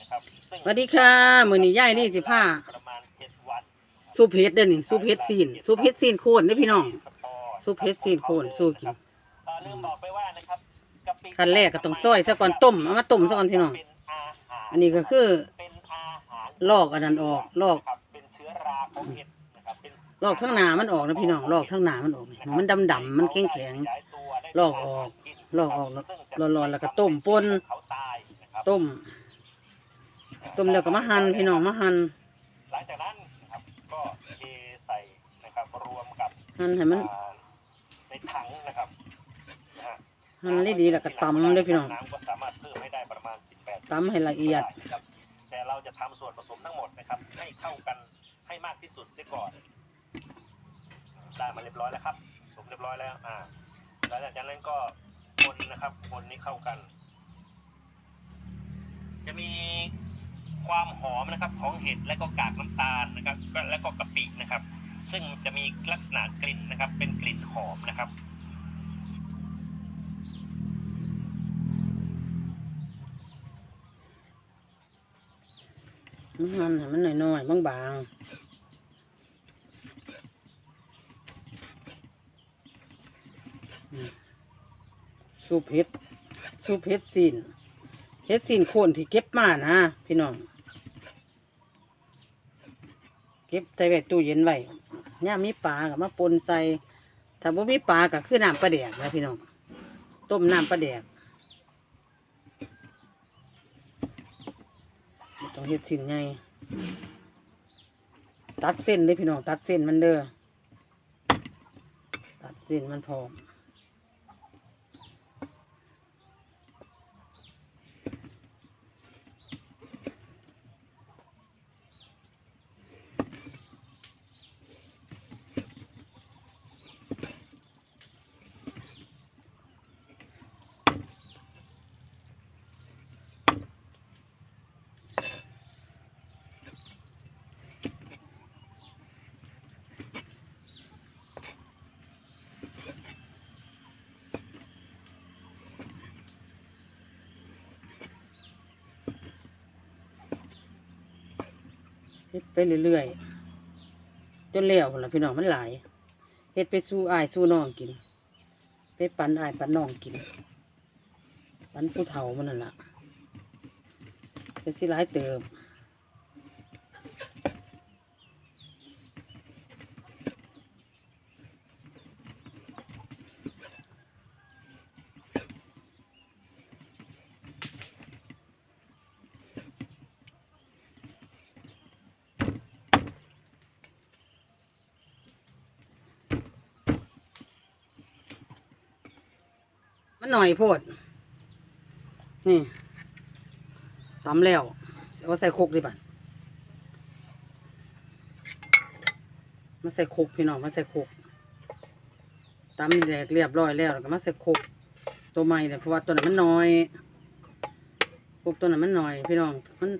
นะครับซึ่งสวัสดีค่ะมื้อนี้ยายนี่สิพาประมาณเจ็ดวันซุปเห็ดเด้อนี่ซุปเห็ดซีนซุปเห็ดซีนโคนเด้อพี่น้องซุปเห็ดซีนโคนสู้กิน เอ่อลืมบอกไปว่านะครับกะปิขั้นแรกก็ต้องซอยซะก่อนต้มเอามาต้มซะก่อนพี่น้อง เป็นอาหารอันนี้ก็คือเป็นอาหารลอกอันนั้นออกลอกนะครับเป็นเชื้อราของเห็ดนะครับเป็นลอกทั้งหนามันออกนะพี่น้องลอกทั้งหนามันออกนี่มันดำดำๆมันแข็งแข็ง ย้ายตัวได้ลอกออกลอกออกแล้วร้อนๆแล้วก็ต้มป่นเขาตายนะครับต้ม ต้มแล้วก็มาหั่นพี่น้องมาหั่นหลังจากนั้นนะครับก็เทใส่นะครับรวมกับหั่นให้มันอ่าในถังนะครับนะฮะหั่นได้ดีแล้วก็ตำเลยพี่น้องน้ำก็สามารถเพิ่มให้ได้ประมาณ 18 ตำให้ละเอียด ได้ครับแต่เราจะทำส่วนผสมทั้งหมดนะครับ ให้เข้ากันให้มากที่สุดได้ก่อน ได้มาเรียบร้อยแล้วครับผสมเรียบร้อยแล้ว อ่าแล้วหลังจากนั้นก็คนนะครับ คนนี้เข้ากัน จะมี ความหอมนะครับของเห็ดและก็กากน้ำตาลนะครับและก็กะปินะครับ ซึ่งจะมีลักษณะกลิ่นนะครับ เป็นกลิ่นหอมนะครับมันหั่นให้มันน้อยๆบางๆอืมซุปเห็ดซุปเห็ดซีนเห็ดซีนโคนที่เก็บมานะพี่น้อง เก็บใส่ไว้ตู้เย็นไว้ย่ามมีปลากับมาปนใส่ถ้าบ่มีปลาก็คือน้ำปลาแดกนะพี่น้องต้มน้ำปลาแดกต้องเฮ็ดสินไงตัดเส้นเลยพี่น้องตัดเส้นมันเด้อตัดเส้นมันพร้อม เฮ็ดไปเรื่อยๆจนแล้วพุ่นล่ะพี่น้องมันหลายเฮ็ดไปสู้อายสู้น้องกิน ไปปันอายปันน้องกิน ปันผู้เฒ่ามันนั่นล่ะเป็นสิหลายเติม มันหน่อยโพด นี่ตำแล้วเอาใส่โคกดีป่ะมาใส่โคกพี่น้องมาใส่โคกตำแหลกเรียบร้อยแล้วแล้วก็มาใส่โคกตัวใหม่เนี่ยเพราะว่าตัวนั้นมันน้อยโคกตัวนั้นมันน้อย พี่น้องมัน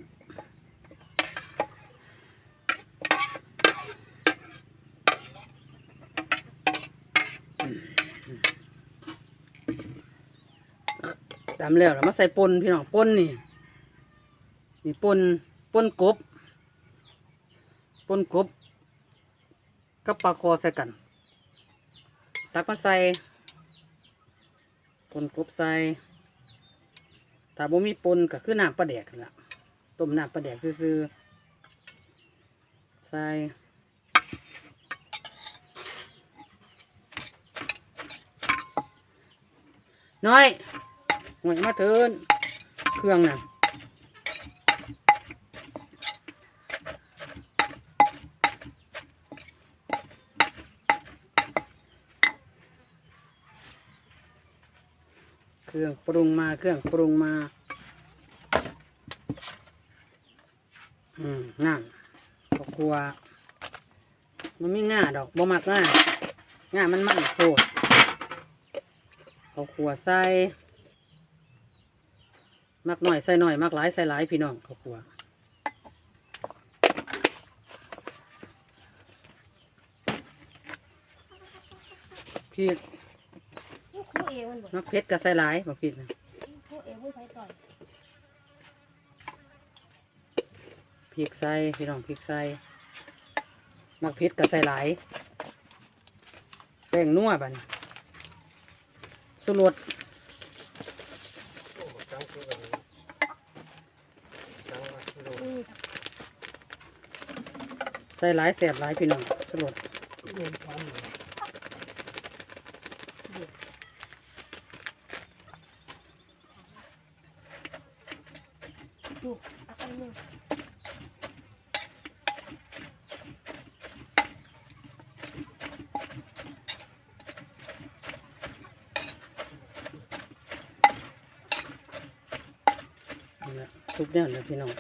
ตำแล้วแล้วมาใส่ปนพี่น้องปนนี่นี่ปนปนกบปนกบกับปลาคอใส่กัน ตักมาใส่ปนกบใส่ถ้าบ่มีปนก็คือน้ำปลาแดกละต้มน้ำปลาแดกซื่อๆใส่น้อย หวยมาเถินเครื่องน่ะเครื่องปรุงมาเครื่องปรุงมา อืมนั่นก็กลัว มันไม่ง่าดอกบ่มักง่าง่ามันมันโคตรเอาขัวใส่ มักหน่อยใส่หน่อยมักหลายใส่หลายพี่น้องเขาครัวพริกผู้เอมันบ่มักเผ็ดก็ใส่หลายบอกพริกนะผู้เอผู้ใช้ต่อยพริกใส่พี่น้องพริกใส่มักเผ็ดก็ใส่หลายแป้งนัวบัดนสุรสอืม ใส่หลายแสบหลายพี่น้องสุรสดูเอาไปมือ นี่ละ ทุกแนวเลยพี่น้อง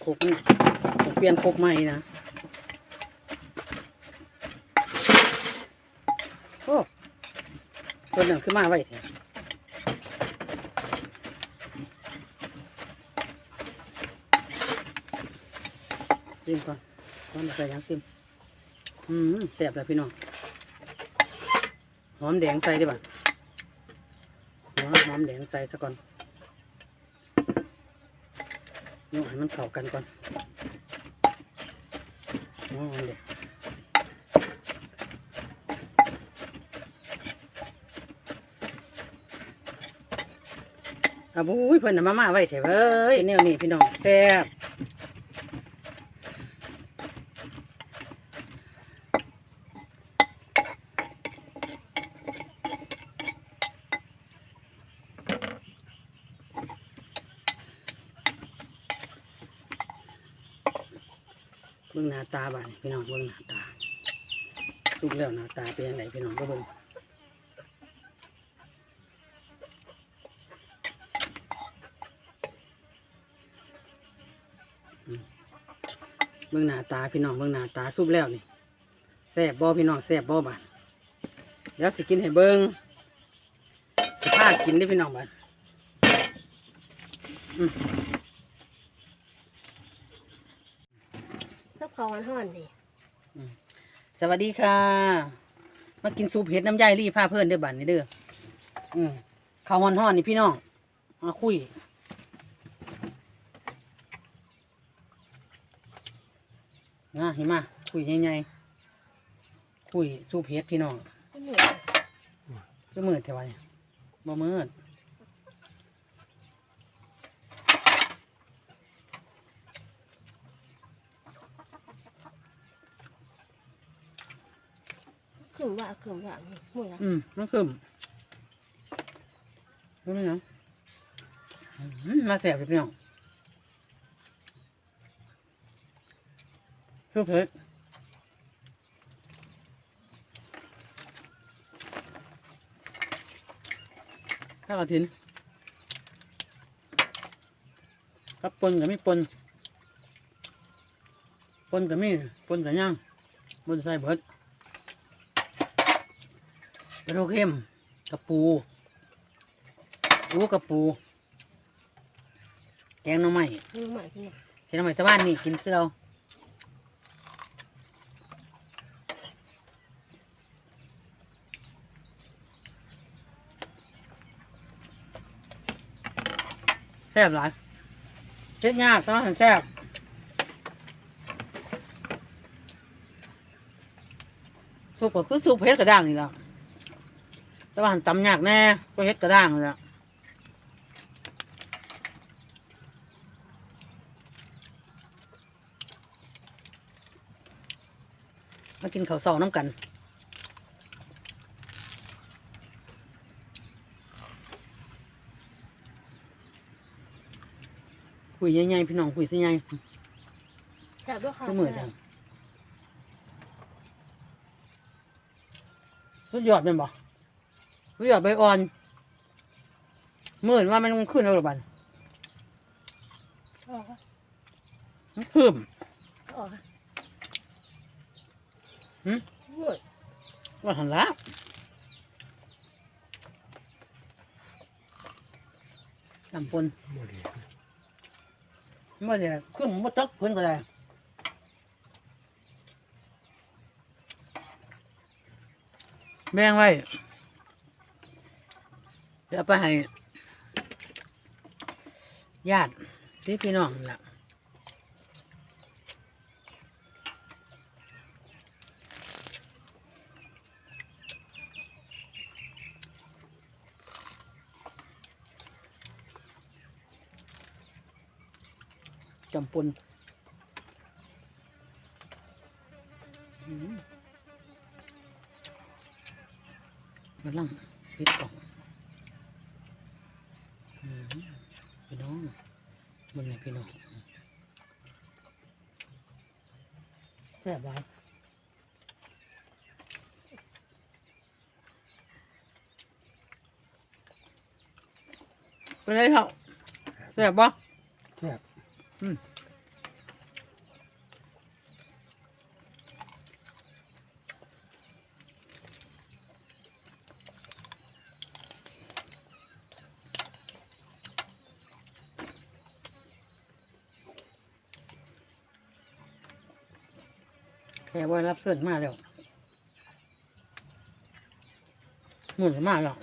โคกนี่ผมเปลี่ยนโคกใหม่นะโอ้ตัวหนึ่งขึ้นมาไว้เถอะซิมก่อนก่อนใส่ยังซิมอืมแซ่บเลยพี่น้อง หอมแดงใส่ได้ป่ะ อมแดงใส่ซะก่อนนี่ให้มันเข้ากันก่อนหอมแดงอาบุ้ยเพิ่นน่ะมามาไว้เถอะเว้ยแนวนี้พี่น้องแซ่บเบิ่งหน้า ตาบ้านพี่น้องเบิ่งหน้าตาสุกแล้วหน้าตาเป็นยังไงพี่น้องก็เบิ่งอืมเบิ่งหน้าตาพี่น้องเบิ่งหน้าตาสุกแล้วนี่แซ่บบ่พี่น้องแซ่บบ่บ้านเดี๋ยวสิกินให้เบิ่งสิพากินได้พี่น้องบ้านอืม ซับเขาห่อนๆดิสวัสดีค่ะ มากินซุปเห็ดน้ำยายรีผ้าเพื่อนเด้อบันนี่เด้ออืมข้าวห่อนๆนี่พี่น้องมาคุยนะเห็นมาคุยใหญ่ๆคุยซุปเห็ดพี่น้องก็เหนื่อยก็มืดเท่าไหร่บ่มืด ขึงว่าขึงว่างมือละอืมมันคือรู้ไหมนะอืมมาแสบเลยพี่น้อเห็ดข้าวถินครับปนกับไม่ปนปนกับไมีปนกับย่างบนใส่เบิด กระดูกเข้มกับปูปูกับปูแกงหน้ำไม้มือใหม่พี่น้องแกงหน้ำไม้ตะวันนี่กินคือเราแซ่บหลายเช็ดยากแต่ว่าแซ่บสุกก็คือสุกเผ็ดกระด้างนี่แหละ แต่ว่าหันตำยากแน่ก็เฮ็ดกระด้างนี่แหละมากินข้าวเสาน้ำกันคุยใหญ่ๆพี่น้องคุยสิใหญ่จับด้วยค่ะก็เหมือนจังสุดยอดเป็นบ่ สุดยอดใบอ่อนเหมือนว่ามันขึ้นแล้วหรือบันออกค่ะมันเพิ่ม ออกค่ะหืมเหนื่อยว่าหันละจำปนเมื่อเนี่ยขึ้นมาตักเพิ่นก็ได้แบ่งไว้ เดี๋ยวเอาไปให้ญาติที่พี่น้องล่ะจำปนกำลังปิดกล่องอืมพี่น้องมึงไง พี่น้องแซ่บไว้เป็นไรเถ่าแซ่บบ่ แซ่บ อืม แค่ว่ารับเสื้อมาแล้วหมุนมาแล้ว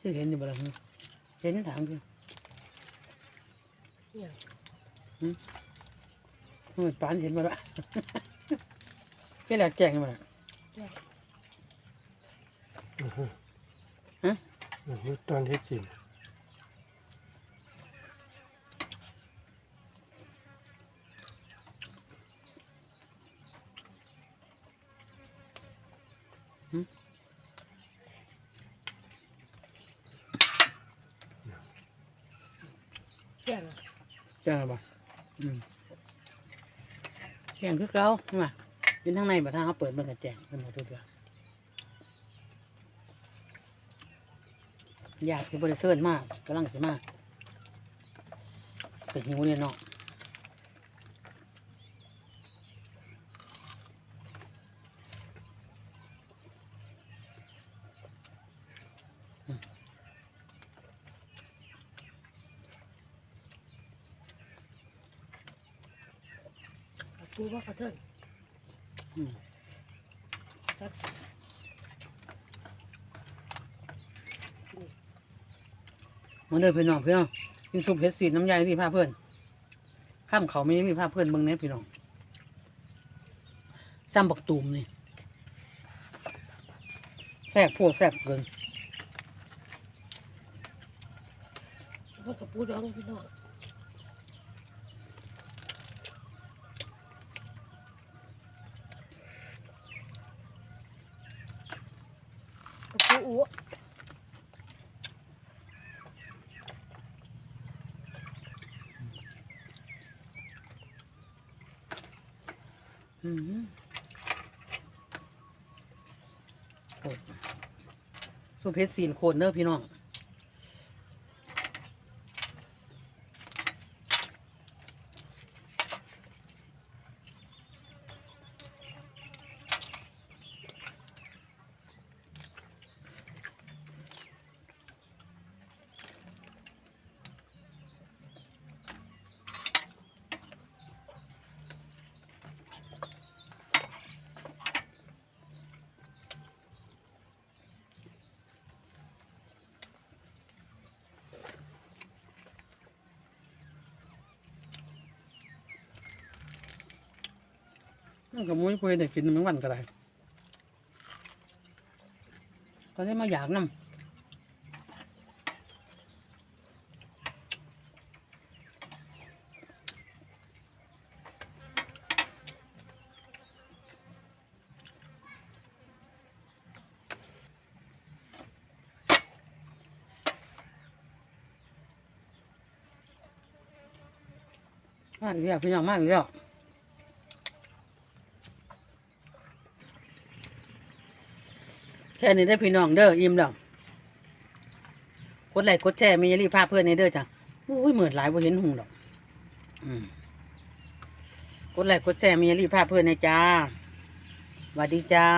สิเห็นอยู่บ่ล่ะเห็นยังถามอยู่เนี่ยมันปานเห็นบ่ละเป็นแหลกแจ้งมาละ อือ ฮึฮะอือฮึตอนที่กินแก่งแจ้งแล้วบ่อืมแจ้งคือเก่าใช่ไหมอยู่ทางในบ่ทางเขาเปิดมันก็แจ้งเป็นหมดทุกอย่าง อยากสิบริเซิร์นมากกำลังสิมากแต่หิวเนี่ยเนาะปูว่าเขาเถิดอืม มาเด้อพี่น้องพี่น้องกินซุปเห็ดสีน้ำยาที่พาเพื่อนข้ามเขาไม่ได้ที่พาเพื่อนเมืองเนี้ยพี่น้องซ้ำบักตูมนี่แซ่บพวกแซ่บเกินกกับปูดองพี่น้องกับปูอ้ว อืมโอ้ย สุเพชรสีนโคนเนอะพี่น้อง นั่นก็มุ้ยคุยแต่กินมันวันก็ได้ก็ได้มาอยากนำมากอีกแล้วพี่น้องมากอีก แค่นี้ได้พี่น้องเด้ออิ่มแล้วกดไลค์กดแชร์มียารีภาพเพื่อนในเด้อจ้ะอุ้ยเหมือนหลายบ่เห็นหุงดอกอืมกดไลค์กดแชร์มียารีภาพเพื่อนในจ้าสวัสดีจ้า